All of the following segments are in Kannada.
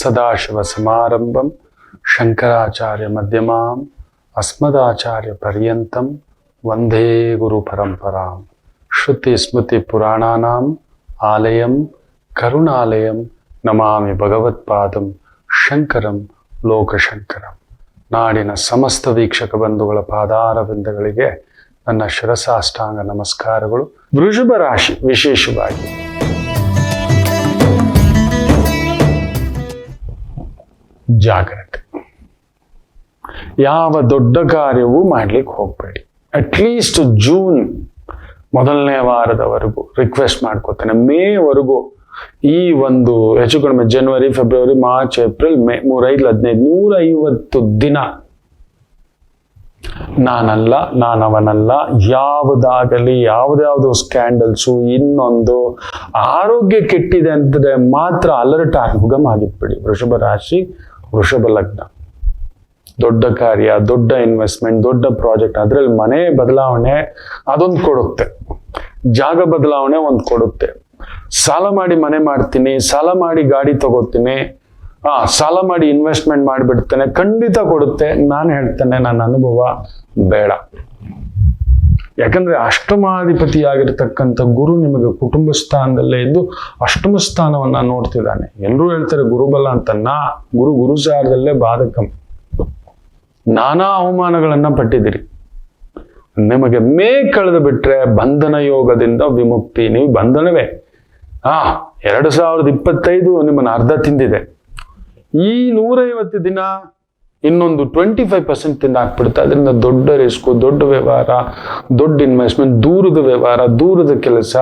ಸದಾಶಿವಸಮಾರಂಭಂ ಶಂಕರಾಚಾರ್ಯ ಮಧ್ಯಮಾಂ ಅಸ್ಮದಾಚಾರ್ಯ ಪರ್ಯಂತಂ ವಂದೇ ಗುರು ಪರಂಪರಾಂ ಶ್ರುತಿ ಸ್ಮೃತಿ ಪುರಾಣಾನಾಂ ಆಲಯಂ ಕರುಣಾಲಯಂ ನಮಾಮಿ ಭಗವತ್ಪಾದಂ ಶಂಕರಂ ಲೋಕಶಂಕರಂ ನಾಡಿನ ಸಮಸ್ತ ವೀಕ್ಷಕ ಬಂಧುಗಳ ಪಾದಾರವಿಂದಗಳಿಗೆ ನನ್ನ ಶಿರಸಾಷ್ಟಾಂಗ ನಮಸ್ಕಾರಗಳು. ವೃಷಭ ರಾಶಿ ವಿಶೇಷವಾಗಿ. ಜಾಗ್ರತೆ. ಯಾವ ದೊಡ್ಡ ಕಾರ್ಯವೂ ಮಾಡ್ಲಿಕ್ಕೆ ಹೋಗಬೇಡಿ. ಅಟ್ಲೀಸ್ಟ್ ಜೂನ್ ಮೊದಲನೇ ವಾರದವರೆಗೂ ರಿಕ್ವೆಸ್ಟ್ ಮಾಡ್ಕೋತೇನೆ. ಮೇವರೆಗೂ ಈ ಒಂದು ಹೆಚ್ಚು ಕಡಿಮೆ ಜನವರಿ ಫೆಬ್ರವರಿ ಮಾರ್ಚ್ ಏಪ್ರಿಲ್ ಮೇ ಮೂರೈದು, ಹದಿನೈದು ನೂರ ಐವತ್ತು ದಿನ ನಾನಲ್ಲ, ನಾನವನಲ್ಲ, ಯಾವುದಾಗಲಿ, ಯಾವುದ್ಯಾವುದೋ ಸ್ಕ್ಯಾಂಡಲ್ಸು ಇನ್ನೊಂದು ಆರೋಗ್ಯ ಕೆಟ್ಟಿದೆ ಅಂತಂದ್ರೆ ಮಾತ್ರ ಅಲರ್ಟ್ ಆಗುಗಮ್ ಆಗಿದ್ಬಿಡಿ ವೃಷಭ ರಾಶಿ ವೃಷಭ ಲಗ್ನ. ದೊಡ್ಡ ಕಾರ್ಯ, ದೊಡ್ಡ ಇನ್ವೆಸ್ಟ್ಮೆಂಟ್ ದೊಡ್ಡ ಪ್ರಾಜೆಕ್ಟ್ ಅದ್ರಲ್ಲಿ ಮನೆ ಬದಲಾವಣೆ ಅದೊಂದು ಕೊಡುತ್ತೆ. ಜಾಗ ಬದಲಾವಣೆ ಒಂದು ಕೊಡುತ್ತೆ. ಸಾಲ ಮಾಡಿ ಮನೆ ಮಾಡ್ತೀನಿ, ಸಾಲ ಮಾಡಿ ಗಾಡಿ ತಗೋತೀನಿ, ಆ, ಸಾಲ ಮಾಡಿ ಇನ್ವೆಸ್ಟ್ಮೆಂಟ್ ಮಾಡಿಬಿಡ್ತೇನೆ ಖಂಡಿತ ಕೊಡುತ್ತೆ. ನಾನು ಹೇಳ್ತೇನೆ, ನನ್ನ ಅನುಭವ ಬೇಡ. ಯಾಕಂದ್ರೆ ಅಷ್ಟಮಾಧಿಪತಿಯಾಗಿರ್ತಕ್ಕಂಥ ಗುರು ನಿಮಗೆ ಕುಟುಂಬ ಸ್ಥಾನದಲ್ಲೇ ಇದ್ದು ಅಷ್ಟಮ ಸ್ಥಾನವನ್ನ ನೋಡ್ತಿದ್ದಾನೆ. ಎಲ್ಲರೂ ಹೇಳ್ತಾರೆ ಗುರುಬಲ ಅಂತ. ನಾ, ಗುರು ಗುರುಸಾರದಲ್ಲೇ ಬಾಧಕಂ. ನಾನಾ ಅವಮಾನಗಳನ್ನ ಪಟ್ಟಿದ್ದೀರಿ. ನಿಮಗೆ ಮೇ ಕಳೆದು ಬಿಟ್ರೆ ಬಂಧನ ಯೋಗದಿಂದ ವಿಮುಕ್ತಿ. ನೀವು ಬಂಧನವೇ. ಆ, ಎರಡು ಸಾವಿರದ ಇಪ್ಪತ್ತೈದು ನಿಮ್ಮನ್ನು ಅರ್ಧ ತಿಂದಿದೆ. ಈ ನೂರೈವತ್ತು ದಿನ ಇನ್ನೊಂದು ಟ್ವೆಂಟಿ ಫೈವ್ ಪರ್ಸೆಂಟ್ ತಿಂದ ಹಾಕ್ಬಿಡುತ್ತೆ ಅದರಿಂದ ದೊಡ್ಡ ರಿಸ್ಕು ದೊಡ್ಡ ವ್ಯವಹಾರ, ದೊಡ್ಡ ಇನ್ವೆಸ್ಟ್ಮೆಂಟ್ ದೂರದ ವ್ಯವಹಾರ, ದೂರದ ಕೆಲಸ,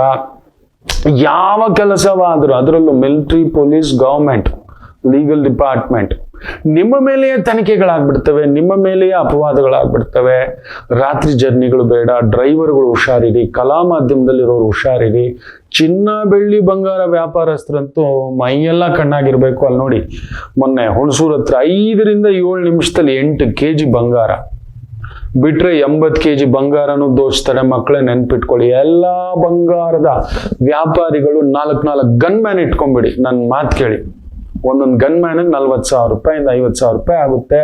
ಯಾವ ಕೆಲಸವಾದರೂ, ಅದರಲ್ಲೂ military police government legal department ನಿಮ್ಮ ಮೇಲೆಯೇ ತನಿಖೆಗಳಾಗ್ಬಿಡ್ತವೆ, ನಿಮ್ಮ ಮೇಲೆಯೇ ಅಪವಾದಗಳಾಗ್ಬಿಡ್ತವೆ. ರಾತ್ರಿ ಜರ್ನಿಗಳು ಬೇಡ ಡ್ರೈವರ್ಗಳು ಹುಷಾರಿರಿ, ಕಲಾ ಮಾಧ್ಯಮದಲ್ಲಿರೋರು ಹುಷಾರಿರಿ ಚಿನ್ನ ಬೆಳ್ಳಿ ಬಂಗಾರ ವ್ಯಾಪಾರಸ್ಥರಂತೂ ಮೈಯೆಲ್ಲ ಕಣ್ಣಾಗಿರ್ಬೇಕು ಅಲ್ಲಿ ನೋಡಿ. ಮೊನ್ನೆ ಹುಣಸೂರ್ ಹತ್ರ ಐದರಿಂದ ಏಳು ನಿಮಿಷದಲ್ಲಿ ಎಂಟು ಕೆ ಜಿ ಬಂಗಾರ. ಬಿಟ್ರೆ ಎಂಬತ್ತು ಕೆ ಜಿ ಬಂಗಾರನು ದೋಚ್ತಾರೆ, ಮಕ್ಕಳೇ ನೆನ್ಪಿಟ್ಕೊಳ್ಳಿ. ಎಲ್ಲಾ ಬಂಗಾರದ ವ್ಯಾಪಾರಿಗಳು ನಾಲ್ಕು ನಾಲ್ಕು ಗನ್ ಮ್ಯಾನ್ ಇಟ್ಕೊಂಡ್ಬಿಡಿ ನನ್ನ ಮಾತು ಕೇಳಿ. ಒಂದೊಂದು ಗನ್ ಮ್ಯಾನಿಗೆ ನಲ್ವತ್ತು ಸಾವಿರ ರೂಪಾಯಿಂದ ಐವತ್ತು ಸಾವಿರ ರೂಪಾಯಿ ಆಗುತ್ತೆ.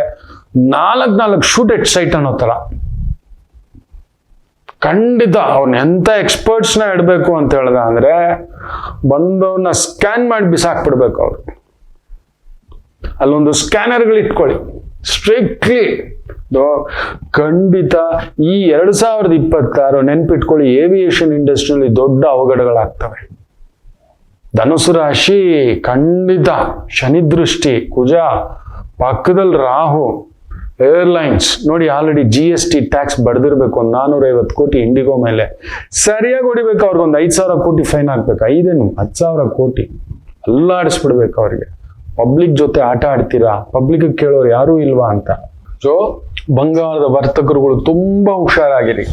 ನಾಲ್ಕು ನಾಲ್ಕು ಶೂಟ್ ಎಟ್ ಸೈಟ್ ಅನ್ನೋ ಥರ. ಖಂಡಿತ ಅವ್ನ ಎಂಥ ಎಕ್ಸ್ಪರ್ಟ್ಸ್ನ ಇಡಬೇಕು ಅಂತ ಹೇಳ್ದ ಅಂದರೆ ಬಂದವನ್ನ ಸ್ಕ್ಯಾನ್ ಮಾಡಿ ಬಿಸಾಕ್ಬಿಡ್ಬೇಕು ಅವ್ರು. ಅಲ್ಲೊಂದು ಸ್ಕ್ಯಾನರ್ಗಳು ಇಟ್ಕೊಳ್ಳಿ. ಸ್ಟ್ರಿಕ್ಟ್ಲಿ ಖಂಡಿತ ಈ ಎರಡು ಸಾವಿರದ ಇಪ್ಪತ್ತಾರು ನೆನ್ಪಿಟ್ಕೊಳ್ಳಿ ಏವಿಯೇಷನ್ ಇಂಡಸ್ಟ್ರಿಯಲ್ಲಿ ದೊಡ್ಡ ಅವಘಡಗಳಾಗ್ತವೆ. ಧನುಸು ರಾಶಿ ಖಂಡಿತ ಶನಿ ದೃಷ್ಟಿ ಕುಜ ಪಕ್ಕದಲ್ಲಿ ರಾಹು ಏರ್ಲೈನ್ಸ್ ನೋಡಿ already G S T tax ಬಡ್ದಿರ್ಬೇಕು. ಒಂದು ನಾನೂರೈವತ್ತು ಕೋಟಿ ಇಂಡಿಗೋ ಮೇಲೆ. ಸರಿಯಾಗಿ ಹೊಡಿಬೇಕು ಅವ್ರಿಗೆ ಒಂದು ಐದು ಸಾವಿರ ಕೋಟಿ ಫೈನ್ ಹಾಕ್ಬೇಕು ಐದೇನು? ಹತ್ತು ಸಾವಿರ ಕೋಟಿ. ಅಲ್ಲಾಡಿಸ್ಬಿಡ್ಬೇಕು ಅವ್ರಿಗೆ. ಪಬ್ಲಿಕ್ ಜೊತೆ ಆಟ ಆಡ್ತೀರಾ? ಪಬ್ಲಿಕ್ ಕೇಳೋರು ಯಾರೂ ಇಲ್ವಾ ಅಂತ. ಸೊ ಬಂಗಾರದ ವರ್ತಕರುಗಳು ತುಂಬಾ ಹುಷಾರಾಗಿರಿ.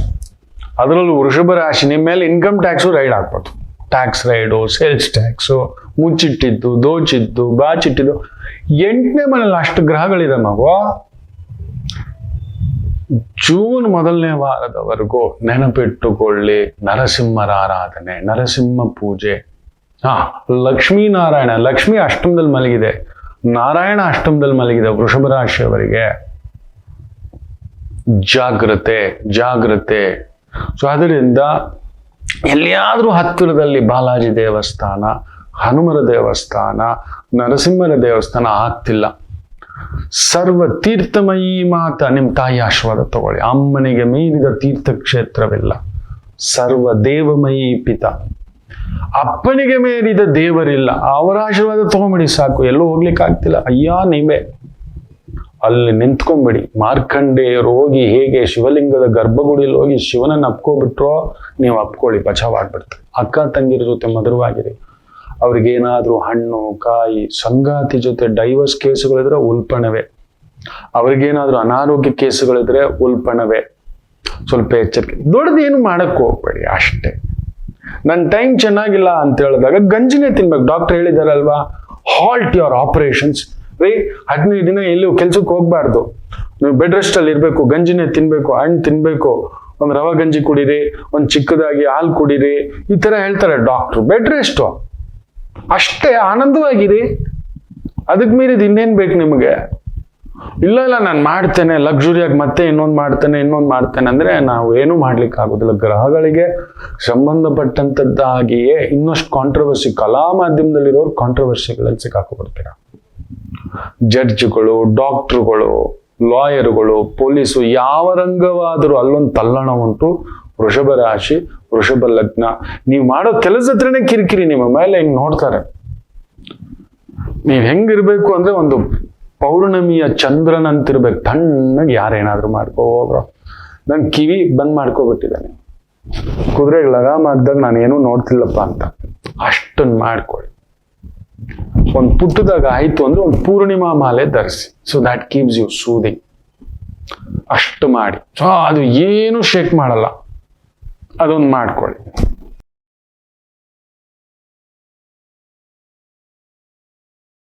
ಅದರಲ್ಲೂ ವೃಷಭ ರಾಶಿ ನಿಮ್ಮ ಮೇಲೆ ಇನ್ಕಮ್ ಟ್ಯಾಕ್ಸು ರೈಡ್ ಹಾಕ್ಬೋದು ಟ್ಯಾಕ್ಸ್ ರೈಡು ಸೇಲ್ಸ್ ಟ್ಯಾಕ್ಸು ಮುಚ್ಚಿಟ್ಟಿದ್ದು, ದೋಚಿದ್ದು, ಬಾಚಿಟ್ಟಿದ್ದು. ಎಂಟನೇ ಮನೇಲಿ ಅಷ್ಟು ಗ್ರಹಗಳಿದೆ ಮಗು ಜೂನ್ ಮೊದಲನೇ ವಾರದವರೆಗೂ ನೆನಪಿಟ್ಟುಕೊಳ್ಳಿ ನರಸಿಂಹರ ಆರಾಧನೆ, ನರಸಿಂಹ ಪೂಜೆ. ಹಾ, ಲಕ್ಷ್ಮೀನಾರಾಯಣ, ಲಕ್ಷ್ಮಿ ಅಷ್ಟಮದಲ್ಲಿ ಮಲಗಿದೆ. ನಾರಾಯಣ ಅಷ್ಟಮದಲ್ಲಿ ಮಲಗಿದೆ ವೃಷಭ ರಾಶಿಯವರಿಗೆ. ಜಾಗ್ರತೆ ಜಾಗ್ರತೆ. ಸೊ ಅದರಿಂದ ಎಲ್ಲಿಯಾದ್ರೂ ಹತ್ತಿರದಲ್ಲಿ ಬಾಲಾಜಿ ದೇವಸ್ಥಾನ, ಹನುಮರ ದೇವಸ್ಥಾನ, ನರಸಿಂಹರ ದೇವಸ್ಥಾನ ಆಗ್ತಿಲ್ಲ. ಸರ್ವ ತೀರ್ಥಮಯಿ ಮಾತ ನಿಮ್ಮ ತಾಯಿ ಆಶೀರ್ವಾದ ತಗೊಳ್ಳಿ. ಅಮ್ಮನಿಗೆ ಮೀರಿದ ತೀರ್ಥಕ್ಷೇತ್ರವಿಲ್ಲ. ಸರ್ವ ದೇವಮಯಿ ಪಿತ. ಅಪ್ಪನಿಗೆ ಮೇರಿದ ದೇವರಿಲ್ಲ. ಅವರ ಆಶೀರ್ವಾದ ತಗೊಂಬಿಡಿ ಸಾಕು. ಎಲ್ಲೂ ಹೋಗ್ಲಿಕ್ಕೆ ಆಗ್ತಿಲ್ಲ. ಅಯ್ಯ, ನೀವೇ. ಅಲ್ಲಿ ನಿಂತ್ಕೊಂಬಿಡಿ. ಮಾರ್ಕಂಡೇಯರು ಹೋಗಿ ಹೇಗೆ ಶಿವಲಿಂಗದ ಗರ್ಭಗುಡಿಯಲ್ಲಿ ಹೋಗಿ ಶಿವನನ್ನ ಅಪ್ಕೊಬಿಟ್ರೋ, ನೀವು ಅಪ್ಕೊಳ್ಳಿ. ಬಚಾವಾಗ್ಬಿಡ್ತಾರೆ ಅಕ್ಕ ತಂಗಿರ ಜೊತೆ ಮಧುರವಾಗಿರಿ. ಅವ್ರಿಗೇನಾದ್ರೂ ಹಣ್ಣು, ಕಾಯಿ, ಸಂಗಾತಿ ಜೊತೆ ಡೈವರ್ಸ್ ಕೇಸುಗಳಿದ್ರೆ ಉಲ್ಪಣವೇ. ಅವ್ರಿಗೇನಾದರೂ ಅನಾರೋಗ್ಯ ಕೇಸುಗಳಿದ್ರೆ ಉಲ್ಪಣವೇ. ಸ್ವಲ್ಪ ಎಚ್ಚರಿಕೆ. ದೊಡ್ಡದೇನು ಮಾಡಕ್ ಹೋಗ್ಬೇಡಿ ಅಷ್ಟೇ. ನನ್ನ ಟೈಮ್ ಚೆನ್ನಾಗಿಲ್ಲ ಅಂತ ಹೇಳಿದಾಗ ಗಂಜಿನೇ ತಿನ್ಬೇಕು. ಡಾಕ್ಟರ್ ಹೇಳಿದಾರಲ್ವಾ ಹಾಲ್ಟ್ ಯುವರ್ ಆಪರೇಷನ್ಸ್ ರೀ, ಹದಿನೈದು ದಿನ ಎಲ್ಲೂ ಕೆಲ್ಸಕ್ಕೆ ಹೋಗ್ಬಾರ್ದು. ನೀವು ಬೆಡ್ ರೆಸ್ಟ್ ಅಲ್ಲಿ ಇರ್ಬೇಕು, ಗಂಜಿನೇ ತಿನ್ಬೇಕು, ಹಣ್ಣು ತಿನ್ಬೇಕು. ಒಂದು ರವೆ ಗಂಜಿ ಕುಡೀರಿ, ಒಂದು ಚಿಕ್ಕದಾಗಿ ಹಾಲು ಕುಡೀರಿ. ಈ ಥರ ಹೇಳ್ತಾರೆ ಡಾಕ್ಟ್ರು ಬೆಡ್ ರೆಸ್ಟು ಅಷ್ಟೇ ಆನಂದವಾಗಿರಿ ಅದಕ್ಕೆ ಮೀರಿದ ಇನ್ನೇನ್ ಬೇಕು ನಿಮಗೆ? ಇಲ್ಲ ಇಲ್ಲ, ನಾನು ಮಾಡ್ತೇನೆ ಲಕ್ಸುರಿಯಾಗಿ ಮತ್ತೆ ಇನ್ನೊಂದು ಮಾಡ್ತೇನೆ ಇನ್ನೊಂದು ಮಾಡ್ತೇನೆ ಅಂದ್ರೆ ನಾವು ಏನೂ ಮಾಡ್ಲಿಕ್ಕೆ ಆಗೋದಿಲ್ಲ. ಗ್ರಹಗಳಿಗೆ ಸಂಬಂಧಪಟ್ಟಂತದ್ದಾಗಿಯೇ ಇನ್ನಷ್ಟು ಕಾಂಟ್ರವರ್ಸಿ ಕಲಾ ಮಾಧ್ಯಮದಲ್ಲಿರೋರು ಕಾಂಟ್ರವರ್ಸಿಗಳಲ್ಲಿ ಸಿಕ್ಕಾಕೊಬಿಡ್ತೀರ ಜಡ್ಜ್ಗಳು, ಡಾಕ್ಟ್ರುಗಳು, ಲಾಯರ್ಗಳು, ಪೊಲೀಸು, ಯಾವ ರಂಗವಾದರೂ ಅಲ್ಲೊಂದು ತಲ್ಲಣ ಉಂಟು. ವೃಷಭ ರಾಶಿ ವೃಷಭ ಲಗ್ನ. ನೀವು ಮಾಡೋ ಕೆಲಸ ಹತ್ರನೇ ಕಿರಿಕಿರಿ, ನಿಮ್ಮ ಮೇಲೆ ಹಿಂಗ್ ನೋಡ್ತಾರೆ. ನೀವ್ ಹೆಂಗಿರ್ಬೇಕು ಅಂದ್ರೆ ಒಂದು ಪೌರ್ಣಮಿಯ ಚಂದ್ರನಂತಿರ್ಬೇಕು. ತಣ್ಣಗೆ ಯಾರೇನಾದ್ರೂ ಮಾಡ್ಕೋ ಬ್ರೋ. ನನ್ ಕಿವಿ ಬಂದ್ ಮಾಡ್ಕೊಬಿಟ್ಟಿದ್ದಾನೆ. ಕುದುರೆಗೆ ಲಗಾಮ್ ಆಗ್ದಾಗ ನಾನು ಏನೂ ನೋಡ್ತಿಲ್ಲಪ್ಪ ಅಂತ. ಅಷ್ಟನ್ನ ಮಾಡ್ಕೊಳ್ಳಿ ಒಂದು ಪುಟ್ಟದಾಗ ಆಯ್ತು ಅಂದ್ರೆ ಒಂದು ಪೂರ್ಣಿಮಾ ಮಾಲೆ ಧರಿಸಿ. So that keeps you soothing ಅಷ್ಟು ಮಾಡಿ. ಸೊ ಅದು ಏನು ಶೇಕ್ ಮಾಡಲ್ಲ. ಅದೊಂದು ಮಾಡ್ಕೊಳ್ಳಿ.